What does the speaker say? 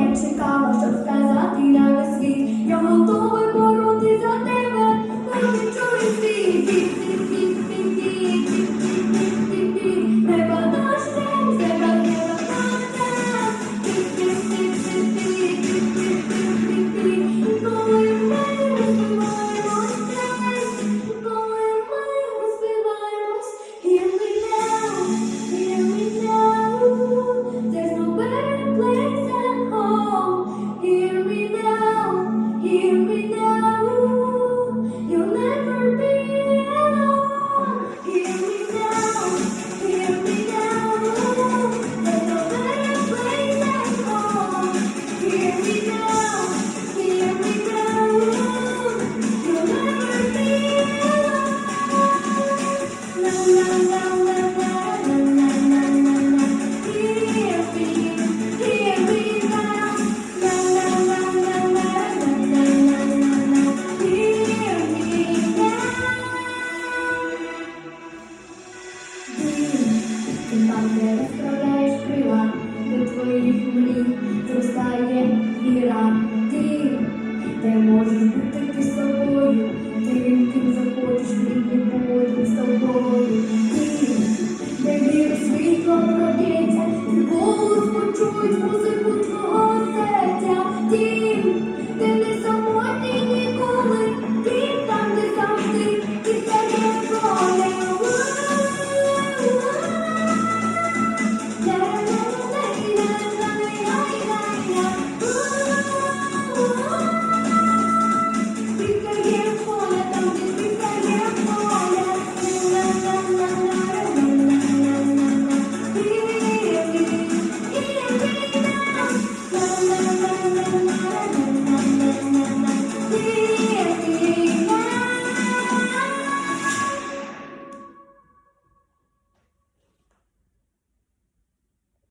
я чекала, щоб сказати на весь світ. Я готова. we know. tem músicas